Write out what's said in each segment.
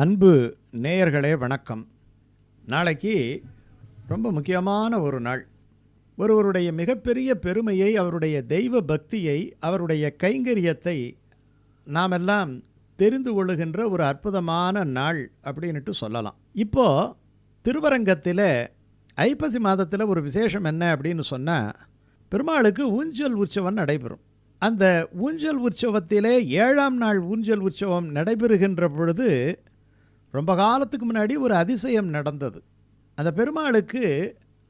அன்பு நேயர்களே வணக்கம். நாளைக்கு ரொம்ப முக்கியமான ஒரு நாள். ஒருவருடைய மிகப்பெரிய பெருமையை அவருடைய தெய்வ பக்தியை அவருடைய கைங்கரியத்தை நாமெல்லாம் தெரிந்து கொள்ளுகின்ற ஒரு அற்புதமான நாள் அப்படின்ட்டு சொல்லலாம். இப்போ திருவரங்கத்தில் ஐப்பசி மாதத்தில் ஒரு விசேஷம் என்ன அப்படின்னு சொன்னால் பெருமாளுக்கு ஊஞ்சல் உற்சவம் நடைபெறும். அந்த ஊஞ்சல் உற்சவத்திலே ஏழாம் நாள் ஊஞ்சல் உற்சவம் நடைபெறுகின்ற பொழுது ரொம்ப காலத்துக்கு முன்னாடி ஒரு அதிசயம் நடந்தது. அந்த பெருமாளுக்கு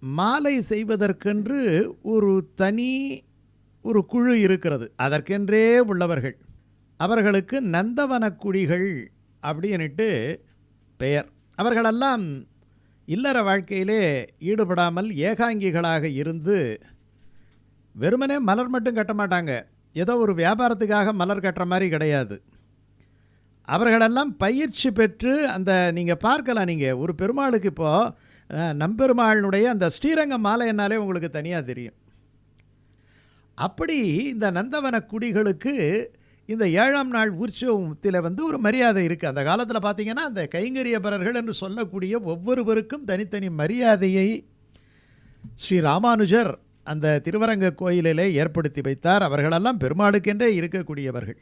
மாலை செய்வதற்கென்று ஒரு தனி ஒரு குழு இருக்கிறது. அதற்கென்றே உள்ளவர்கள். அவர்களுக்கு நந்தவனக்குடிகள் அப்படின்ட்டு பெயர். அவர்களெல்லாம் இல்லற வாழ்க்கையிலே ஈடுபடாமல் ஏகாங்கிகளாக இருந்து வெறுமனே மலர் மட்டும் கட்ட மாட்டாங்க ஏதோ ஒரு வியாபாரத்துக்காக மலர் கட்டுற மாதிரி கிடையாது. அவர்களெல்லாம் பயிற்சி பெற்று அந்த நீங்கள் பார்க்கலாம் நீங்கள் ஒரு பெருமாளுக்கு இப்போது நம்பெருமாளினுடைய அந்த ஸ்ரீரங்க மாலைன்னாலே உங்களுக்கு தனியாக தெரியும். அப்படி இந்த நந்தவன குடிகளுக்கு இந்த ஏழாம் நாள் உற்சவத்தில் வந்து ஒரு மரியாதை இருக்குது அந்த காலத்தில் பார்த்தீங்கன்னா அந்த கைங்கரியபரர்கள் என்று சொல்லக்கூடிய ஒவ்வொருவருக்கும் தனித்தனி மரியாதையை ஸ்ரீ ராமானுஜர் அந்த திருவரங்க கோயிலிலே ஏற்படுத்தி வைத்தார். அவர்களெல்லாம் பெருமாளுக்கென்றே இருக்கக்கூடியவர்கள்.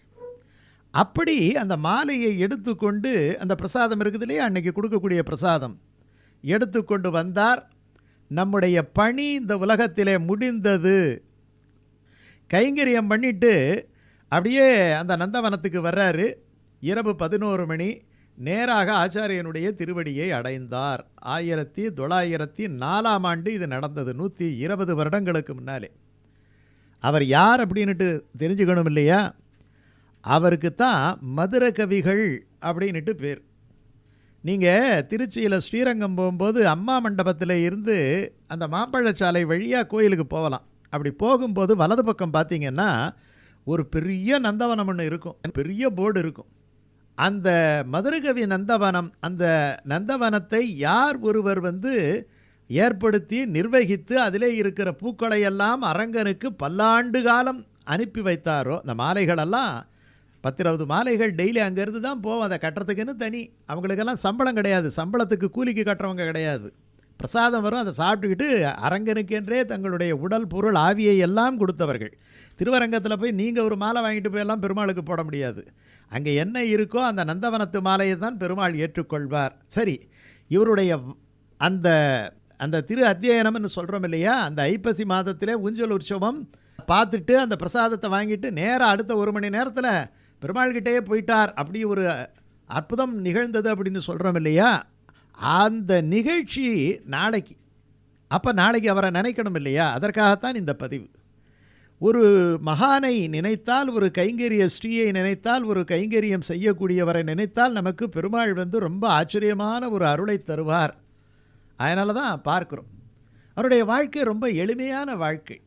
அப்படி அந்த மாலையை எடுத்துக்கொண்டு அந்த பிரசாதம் இருக்குது இல்லையா? அன்னைக்கு கொடுக்கக்கூடிய பிரசாதம். எடுத்துக்கொண்டு வந்தார். நம்முடைய பணி இந்த உலகத்திலே முடிந்தது. கைங்கரியம் பண்ணிட்டு அப்படியே அந்த நந்தவனத்துக்கு வர்றாரு. இரவு பதினோரு மணி. நேராக ஆச்சாரியனுடைய திருவடியை அடைந்தார். ஆயிரத்தி தொள்ளாயிரத்தி நாலாம் ஆண்டு இது நடந்தது. நூற்றி இருபது வருடங்களுக்கு முன்னாலே. அவர் யார் அப்படின்ட்டு தெரிஞ்சுக்கணும் இல்லையா? அவருக்கு தான் மதுர கவிகள் அப்படின்ட்டு பேர். நீங்கள் திருச்சியில் ஸ்ரீரங்கம் போகும்போது அம்மா மண்டபத்தில் இருந்து அந்த மாம்பழச்சாலை வழியாக கோயிலுக்கு போகலாம். அப்படி போகும்போது வலது பக்கம் பார்த்தீங்கன்னா ஒரு பெரிய நந்தவனம் ஒன்று இருக்கும். பெரிய போர்டு இருக்கும். அந்த மதுரகவி நந்தவனம் அந்த நந்தவனத்தை யார் ஒருவர் வந்து ஏற்படுத்தி நிர்வகித்து அதிலே இருக்கிற பூக்களை எல்லாம் அரங்கனுக்கு பல்லாண்டு காலம் அனுப்பி வைத்தாரோ இந்த மாலைகளெல்லாம் பத்திரவது மாலைகள் டெய்லி அங்கேருந்து தான் போவோம். அதை கட்டுறதுக்குன்னு தனி. அவங்களுக்கெல்லாம் சம்பளம் கிடையாது. சம்பளத்துக்கு கூலிக்கு கட்டுறவங்க கிடையாது. பிரசாதம் வரும். அதை சாப்பிட்டுக்கிட்டு அரங்கனுக்கென்றே தங்களுடைய உடல் பொருள் ஆவியை எல்லாம் கொடுத்தவர்கள். திருவரங்கத்தில் போய் நீங்கள் ஒரு மாலை வாங்கிட்டு போயெல்லாம் பெருமாளுக்கு போட முடியாது. அங்கே என்ன இருக்கோ அந்த நந்தவனத்து மாலையை தான் பெருமாள் ஏற்றுக்கொள்வார். சரி இவருடைய அந்த அந்த திரு அத்தியனம்னு சொல்கிறோம் இல்லையா? அந்த ஐப்பசி மாதத்திலே ஊஞ்சல் உற்சவம் பார்த்துட்டு அந்த பிரசாதத்தை வாங்கிட்டு நேராக அடுத்த ஒரு மணி நேரத்தில் பெருமாள்கிட்டே போயிட்டார். அப்படி ஒரு அற்புதம் நிகழ்ந்தது அப்படின்னு சொல்கிறோம் இல்லையா? அந்த நிகழ்ச்சி நாளைக்கு. அப்போ நாளைக்கு அவரை நினைக்கணும் இல்லையா? அதற்காகத்தான் இந்த பதிவு. ஒரு மகானை நினைத்தால் ஒரு கைங்கரிய ஸ்ரீயை நினைத்தால் ஒரு கைங்கரியம் செய்யக்கூடியவரை நினைத்தால் நமக்கு பெருமாள் வந்து ரொம்ப ஆச்சரியமான ஒரு அருளை தருவார். அதனால தான் பார்க்குறோம். அவருடைய வாழ்க்கை ரொம்ப எளிமையான வாழ்க்கை.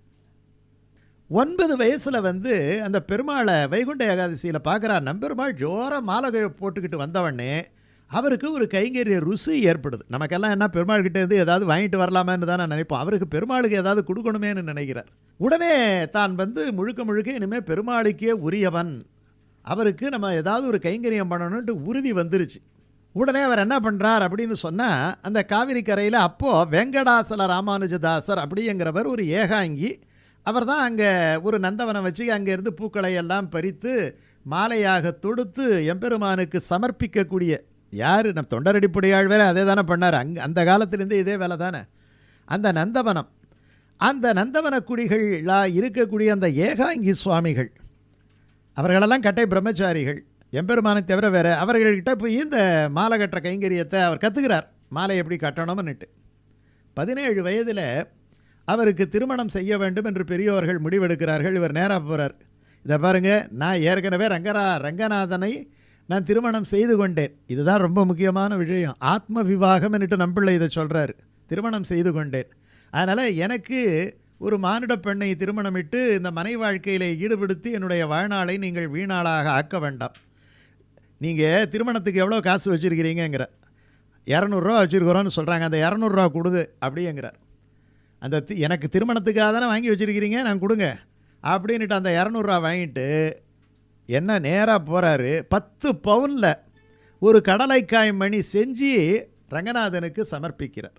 ஒன்பது வயசில் வந்து அந்த பெருமாளை வைகுண்ட ஏகாதசியில் பார்க்குறார் நம்பெருமாள் ஜோராக மாலை போட்டுக்கிட்டு வந்தவொடனே அவருக்கு ஒரு கைங்கரிய ருசி ஏற்படுது. நமக்கெல்லாம் என்ன பெருமாள்கிட்ட இருந்து ஏதாவது வாங்கிட்டு வரலாமான்னு தான் நான் நினைப்போம். அவருக்கு பெருமாளுக்கு ஏதாவது கொடுக்கணுமேனு நினைக்கிறார். உடனே தான் வந்து முழுக்க முழுக்க இனிமேல் பெருமாளுக்கே உரியவன். அவருக்கு நம்ம ஏதாவது ஒரு கைங்கரியம் பண்ணணுன்ட்டு உறுதி வந்துருச்சு. உடனே அவர் என்ன பண்ணுறார் அப்படின்னு சொன்னால் அந்த காவிரி கரையில் அப்போது வெங்கடாசல ராமானுஜதாசர் அப்படிங்கிறவர் ஒரு ஏகாங்கி அவர் தான் அங்கே ஒரு நந்தவனம் வச்சு அங்கேருந்து பூக்களை எல்லாம் பறித்து மாலையாக தொடுத்து எம்பெருமானுக்கு சமர்ப்பிக்கக்கூடிய. யார்? நம் தொண்டரடிப்புடையாள் வேலை அதே தானே பண்ணார். அங் அந்த காலத்திலேருந்து இதே வேலை தானே அந்த நந்தவனம். அந்த நந்தவன குடிகளாக இருக்கக்கூடிய அந்த ஏகாங்கி சுவாமிகள் அவர்களெல்லாம் கட்டை பிரம்மச்சாரிகள் எம்பெருமானை தவிர வேறு அவர்கள்கிட்ட போய் இந்த மாலை கட்டுற கைங்கரியத்தை அவர் கற்றுக்கிறார் மாலை எப்படி கட்டணும்னுட்டு பதினேழு வயதில் அவருக்கு திருமணம் செய்ய வேண்டும் என்று பெரியவர்கள் முடிவெடுக்கிறார்கள். இவர் நேராக போகிறார் இதை பாருங்கள் நான் ஏற்கனவே ரங்கரா ரங்கநாதனை நான் திருமணம் செய்து கொண்டேன். இதுதான் ரொம்ப முக்கியமான விஷயம். ஆத்ம விவாகம் என்னட்டு நம்பிள்ளை இதை சொல்கிறார் திருமணம் செய்து கொண்டேன். அதனால் எனக்கு ஒரு மானிட பெண்ணை திருமணமிட்டு இந்த மனை வாழ்க்கையில் ஈடுபடுத்தி என்னுடைய வாழ்நாளை நீங்கள் வீணாளாக ஆக்க வேண்டாம். நீங்கள் திருமணத்துக்கு எவ்வளோ காசு வச்சுருக்கிறீங்கிற இரநூறுவா வச்சுருக்கிறோன்னு சொல்கிறாங்க அந்த இரநூறுவா கொடுங்க அப்படிங்கிறார் அந்த தி- எனக்கு திருமணத்துக்காக தானே வாங்கி வச்சுருக்கிறீங்க நான் கொடுங்க. அப்படின்ட்டு அந்த இரநூறுவா வாங்கிட்டு என்ன நேராக போகிறாரு பத்து பவுனில் ஒரு கடலைக்காய் மணி செஞ்சு ரங்கநாதனுக்கு சமர்ப்பிக்கிறார்.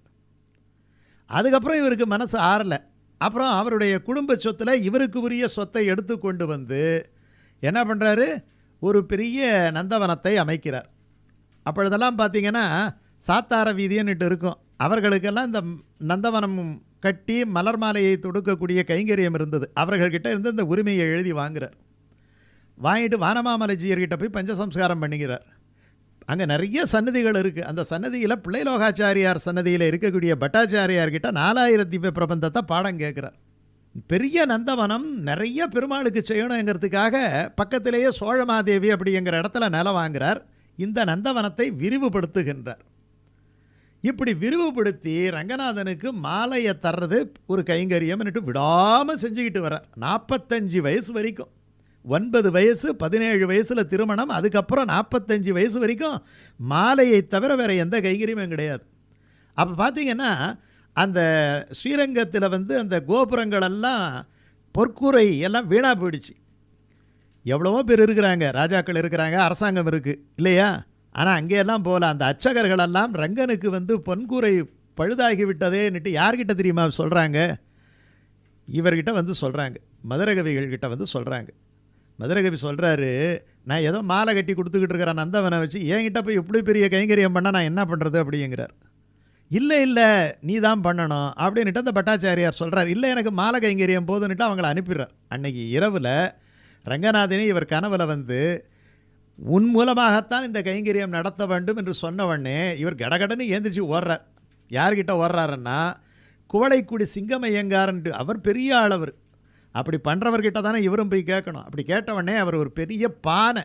அதுக்கப்புறம் இவருக்கு மனசு ஆறலை. அப்புறம் அவருடைய குடும்ப சொத்தில் இவருக்கு உரிய சொத்தை எடுத்து கொண்டு வந்து என்ன பண்ணுறாரு ஒரு பெரிய நந்தவனத்தை அமைக்கிறார். அப்பொழுதெல்லாம் பார்த்தீங்கன்னா சாத்தார வீதின்னுட்டு இருக்கும். அவர்களுக்கெல்லாம் இந்த நந்தவனம் கட்டி மலர் மாலையை தொடுக்கக்கூடிய கைங்கரியம் இருந்தது. அவர்கள்கிட்ட இருந்து இந்த உரிமையை எழுதி வாங்குறார். வாங்கிட்டு வானமாமலைஜியர்கிட்ட போய் பஞ்சசம்ஸ்காரம் பண்ணிக்கிறார். அங்கே நிறைய சன்னதிகள் இருக்குது அந்த சன்னதியில் பிள்ளைலோகாச்சாரியார் சன்னதியில் இருக்கக்கூடிய பட்டாச்சாரியார்கிட்ட நாலாயிரம் திவ்ய பிரபந்தத்தை பாடம் கேட்குறார். பெரிய நந்தவனம் நிறைய பெருமாளுக்கு செய்யணுங்கிறதுக்காக பக்கத்திலேயே சோழமாதேவி அப்படிங்கிற இடத்துல நிலம் வாங்குறார். இந்த நந்தவனத்தை விரிவுபடுத்துகின்றார். இப்படி விரிவுபடுத்தி ரங்கநாதனுக்கு மாலையை தர்றது ஒரு கைங்கரியம்னுட்டு விடாமல் செஞ்சுக்கிட்டு வர்றார். நாற்பத்தஞ்சு வயசு வரைக்கும். ஒன்பது வயசு பதினேழு வயசில் திருமணம் அதுக்கப்புறம் நாற்பத்தஞ்சு வயசு வரைக்கும் மாலையை தவிர வேறு எந்த கைங்கரியமும் கிடையாது. அப்போ பார்த்தீங்கன்னா அந்த ஸ்ரீரங்கத்தில் வந்து அந்த கோபுரங்களெல்லாம் பொற்கூரை எல்லாம் வீணாக போயிடுச்சு. எவ்வளவோ பேர் இருக்கிறாங்க ராஜாக்கள் இருக்கிறாங்க அரசாங்கம் இருக்குது இல்லையா? ஆனால் அங்கேயெல்லாம் போகல. அந்த அர்ச்சகர்களெல்லாம் ரங்கனுக்கு வந்து பொன்கூரை பழுதாகி விட்டதேன்னுட்டு யார்கிட்ட தெரியுமா சொல்கிறாங்க இவர்கிட்ட வந்து சொல்கிறாங்க மதுரகவிகள்கிட்ட வந்து சொல்கிறாங்க மதுரகவி சொல்கிறாரு நான் ஏதோ மாலை கட்டி கொடுத்துக்கிட்டு இருக்கிற நந்தவனை வச்சு என்கிட்ட போய் இப்படி பெரிய கைங்கரியம் பண்ணால் நான் என்ன பண்ணுறது அப்படிங்கிறார். இல்லை இல்லை நீ தான் பண்ணணும் அப்படின்ட்டு அந்த பட்டாச்சாரியார் சொல்கிறார் இல்லை எனக்கு மாலை கைங்கரியம் போதுன்னுட்டு அவங்கள அனுப்பிடுறார். அன்னைக்கு இரவில் ரங்கநாதனே இவர் கனவில் வந்து உன் மூலமாகத்தான் இந்த கைங்கரியம் நடத்த வேண்டும் என்று சொன்ன இவர் கடகடன்னு ஏந்திரிச்சு ஓடுறார். யார்கிட்ட ஓடுறாருன்னா குவளைக்குடி சிங்கமையங்காரன்ட்டு அவர் பெரிய ஆளவர். அப்படி பண்ணுறவர்கிட்ட தானே இவரும் போய் கேட்கணும். அப்படி கேட்டவொடனே அவர் ஒரு பெரிய பானை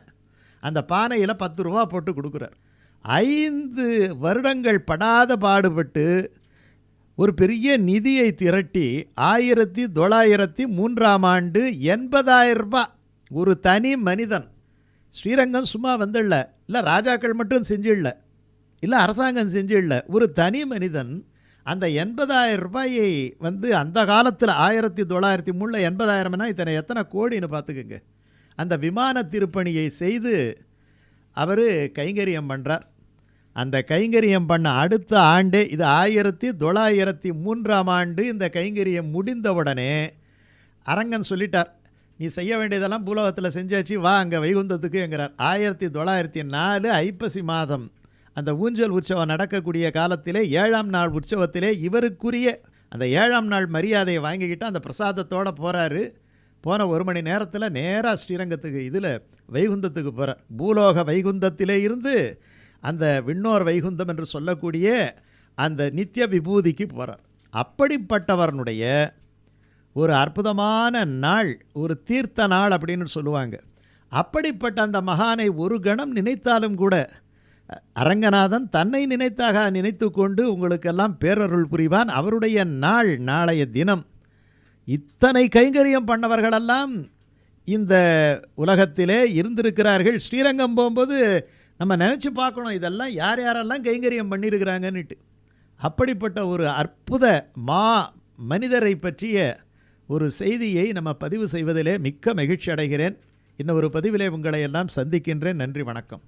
அந்த பானையில் பத்து ரூபா போட்டு கொடுக்குறார். ஐந்து வருடங்கள் படாத பாடுபட்டு ஒரு பெரிய நிதியை திரட்டி ஆயிரத்தி தொள்ளாயிரத்தி மூன்றாம் ஆண்டு எண்பதாயிரம் ரூபாய். ஒரு தனி மனிதன். ஸ்ரீரங்கம் சும்மா வந்துடல. இல்லை ராஜாக்கள் மட்டும் செஞ்சிடல. இல்லை அரசாங்கம் செஞ்சிடல. ஒரு தனி மனிதன் அந்த எண்பதாயிரம் ரூபாயை வந்து அந்த காலத்தில் ஆயிரத்தி தொள்ளாயிரத்தி மூணில் எண்பதாயிரம்னா இத்தனை எத்தனை கோடின்னு பார்த்துக்குங்க. அந்த விமான திருப்பணியை செய்து அவர் கைங்கரியம் பண்ணுறார் அந்த கைங்கரியம் பண்ண அடுத்த ஆண்டே இது ஆயிரத்தி தொள்ளாயிரத்தி மூன்றாம் ஆண்டு இந்த கைங்கரியம் முடிந்தவுடனே அரங்கன் சொல்லிட்டார். நீ செய்ய வேண்டியதெல்லாம் பூலோகத்தில் செஞ்சாச்சு வா அங்கே வைகுந்தத்துக்குங்கிறார் ஆயிரத்தி தொள்ளாயிரத்தி நாலு ஐப்பசி மாதம். அந்த ஊஞ்சல் உற்சவம் நடக்கக்கூடிய காலத்திலே ஏழாம் நாள் உற்சவத்திலே இவருக்குரிய அந்த ஏழாம் நாள் மரியாதையை வாங்கிக்கிட்டு அந்த பிரசாதத்தோடு போகிறாரு போன ஒரு மணி நேரத்தில் நேராக ஸ்ரீரங்கத்துக்கு இதில் வைகுந்தத்துக்கு போகிறார் பூலோக வைகுந்தத்திலே இருந்து அந்த விண்ணோர் வைகுந்தம் என்று சொல்லக்கூடிய அந்த நித்திய விபூதிக்கு போகிறார் அப்படிப்பட்டவனுடைய ஒரு அற்புதமான நாள் ஒரு தீர்த்த நாள் அப்படின்னு சொல்லுவாங்க. அப்படிப்பட்ட அந்த மகானை ஒரு கணம் நினைத்தாலும் கூட அரங்கநாதன் தன்னை நினைத்தாக நினைத்து கொண்டு உங்களுக்கெல்லாம் பேரருள் புரிவான். அவருடைய நாள் நாளைய தினம். இத்தனை கைங்கரியம் பண்ணவர்களெல்லாம் இந்த உலகத்திலே இருந்திருக்கிறார்கள். ஸ்ரீரங்கம் போகும்போது நம்ம நினச்சி பார்க்கணும் இதெல்லாம் யார் யாரெல்லாம் கைங்கரியம் பண்ணியிருக்கிறாங்கன்னுட்டு. அப்படிப்பட்ட ஒரு அற்புத மா மனிதரை பற்றிய ஒரு செய்தியை நம்ம பதிவு செய்வதிலே மிக்க மகிழ்ச்சி அடைகிறேன். இன்னும் ஒரு பதிவிலே உங்களை எல்லாம் சந்திக்கின்றேன். நன்றி வணக்கம்.